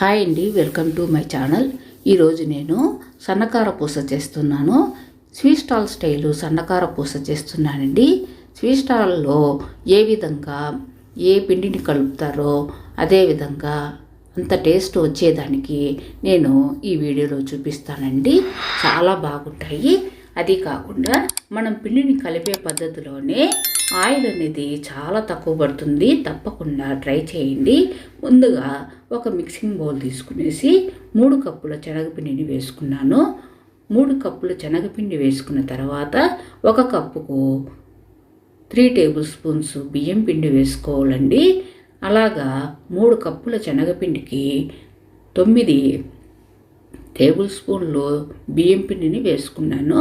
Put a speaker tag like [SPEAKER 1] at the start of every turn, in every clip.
[SPEAKER 1] Hi అండి welcome to my channel. ఈరోజు నేను సన్నకార పూస చేస్తున్నాను. స్వీట్ స్టాల్ స్టైలు సన్నకార పూస చేస్తున్నానండి. స్వీట్ స్టాల్లో ఏ విధంగా ఏ పిండిని కలుపుతారో అదేవిధంగా అంత టేస్ట్ వచ్చేదానికి నేను ఈ వీడియోలో చూపిస్తానండి. చాలా బాగుంటాయి. అది కాకుండా మనం పిండిని కలిపే పద్ధతిలోనే ఆయిల్ అనేది చాలా తక్కువ పడుతుంది. తప్పకుండా ట్రై చేయండి. ముందుగా ఒక మిక్సింగ్ బౌల్ తీసుకునేసి మూడు కప్పుల శనగపిండిని వేసుకున్నాను. మూడు కప్పుల శనగపిండి వేసుకున్న తర్వాత ఒక కప్పుకు త్రీ టేబుల్ స్పూన్స్ బియ్యం పిండి వేసుకోవాలండి. అలాగా మూడు కప్పుల శనగపిండికి తొమ్మిది టేబుల్ స్పూన్లో బియ్యం పిండిని వేసుకున్నాను.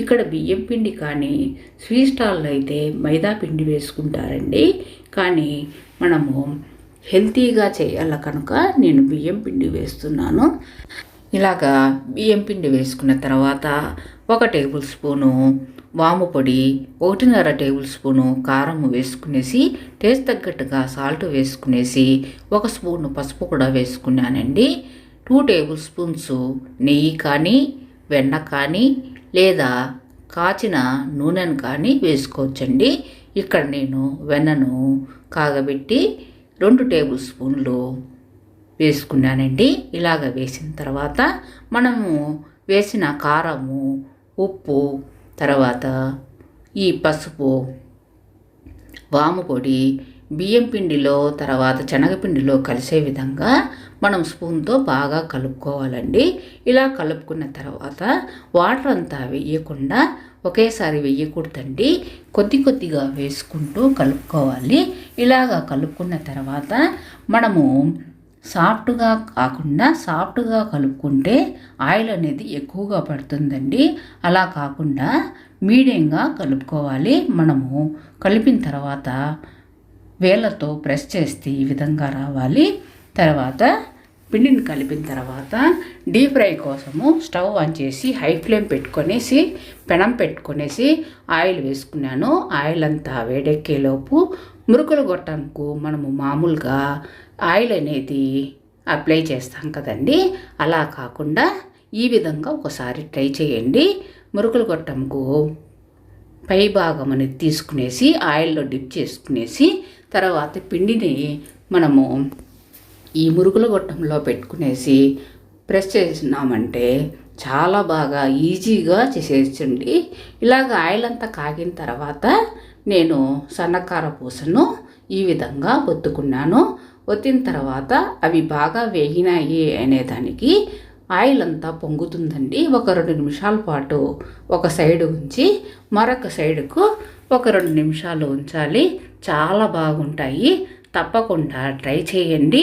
[SPEAKER 1] ఇక్కడ బియ్యం పిండి కానీ స్వీట్ స్టాల్లో అయితే మైదా పిండి వేసుకుంటారండి. కానీ మనము హెల్తీగా చేయాల కనుక నేను బియ్యం పిండి వేస్తున్నాను. ఇలాగా బియ్యం పిండి వేసుకున్న తర్వాత ఒక టేబుల్ స్పూను వాము పొడి ఒకటిన్నర టేబుల్ స్పూను కారం వేసుకునేసి టేస్ట్ తగ్గట్టుగా సాల్ట్ వేసుకునేసి ఒక స్పూను పసుపు కూడా వేసుకున్నానండి. టూ టేబుల్ స్పూన్స్ నెయ్యి కానీ వెన్న కానీ లేదా కాచిన నూనెను కానీ వేసుకోవచ్చండి. ఇక్కడ నేను వెన్నను కాగబెట్టి రెండు టేబుల్ స్పూన్లు వేసుకున్నానండి. ఇలాగ వేసిన తర్వాత మనము వేసిన కారము ఉప్పు తర్వాత ఈ పసుపు వాము పొడి బియ్యం పిండిలో తర్వాత శనగపిండిలో కలిసే విధంగా మనం స్పూన్తో బాగా కలుపుకోవాలండి. ఇలా కలుపుకున్న తర్వాత వాటర్ అంతా వేయకుండా ఒకేసారి వేయకూడదండి. కొద్ది కొద్దిగా వేసుకుంటూ కలుపుకోవాలి. ఇలాగా కలుపుకున్న తర్వాత మనము సాఫ్ట్గా కాకుండా సాఫ్ట్గా కలుపుకుంటే ఆయిల్ అనేది ఎక్కువగా పడుతుందండి. అలా కాకుండా మీడియంగా కలుపుకోవాలి. మనము కలిపిన తర్వాత వేళ్ళతో ప్రెస్ చేస్తే ఈ విధంగా రావాలి. తర్వాత పిండిని కలిపిన తర్వాత డీప్ ఫ్రై కోసము స్టవ్ ఆన్ చేసి హై ఫ్లేమ్ పెట్టుకొనేసి పెనం పెట్టుకొనేసి ఆయిల్ వేసుకున్నాను. ఆయిల్ అంతా వేడెక్కేలోపు మురుకులు గొట్టంకు మనము మామూలుగా ఆయిల్ అనేది అప్లై చేస్తాం కదండి. అలా కాకుండా ఈ విధంగా ఒకసారి ట్రై చేయండి. మురుకులు గొట్టంకు పై భాగం అనేది తీసుకునేసి ఆయిల్లో డిప్ చేసుకునేసి తర్వాత పిండిని మనము ఈ మురుగుల గొట్టంలో పెట్టుకునేసి ప్రెస్ చేసినామంటే చాలా బాగా ఈజీగా చేసేయచ్చండి. ఇలాగ ఆయిల్ అంతా కాగిన తర్వాత నేను సన్నకార పూసను ఈ విధంగా ఒత్తుకున్నాను. ఒత్తిన తర్వాత అవి బాగా వేగినాయి అనేదానికి ఆయిల్ అంతా పొంగుతుందండి. ఒక రెండు నిమిషాల పాటు ఒక సైడ్ ఉంచి మరొక సైడుకు ఒక రెండు నిమిషాలు ఉంచాలి. చాలా బాగుంటాయి. తప్పకుండా ట్రై చేయండి.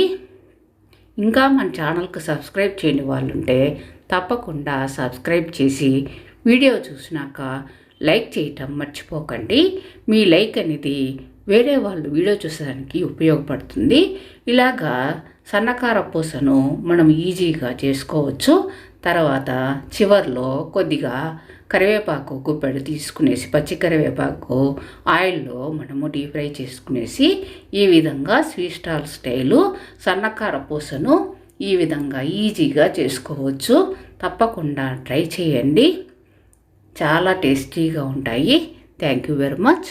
[SPEAKER 1] ఇంకా మన ఛానల్కి సబ్స్క్రైబ్ చేయని వాళ్ళు ఉంటే తప్పకుండా సబ్స్క్రైబ్ చేసి వీడియో చూసినాక లైక్ చేయటం మర్చిపోకండి. మీ లైక్ అనేది వేరే వాళ్ళు వీడియో చూసడానికి ఉపయోగపడుతుంది. ఇలాగా సన్నకార పూసను మనం ఈజీగా చేసుకోవచ్చు. తర్వాత చివర్లో కొద్దిగా కరివేపాకు గుప్పెడు తీసుకునేసి పచ్చి కరివేపాకు ఆయిల్లో మనము డీప్ ఫ్రై చేసుకునేసి ఈ విధంగా స్వీట్ స్టాల్ స్టైలు సన్నకార పూసను ఈ విధంగా ఈజీగా చేసుకోవచ్చు. తప్పకుండా ట్రై చేయండి. చాలా టేస్టీగా ఉంటాయి. Thank you very much.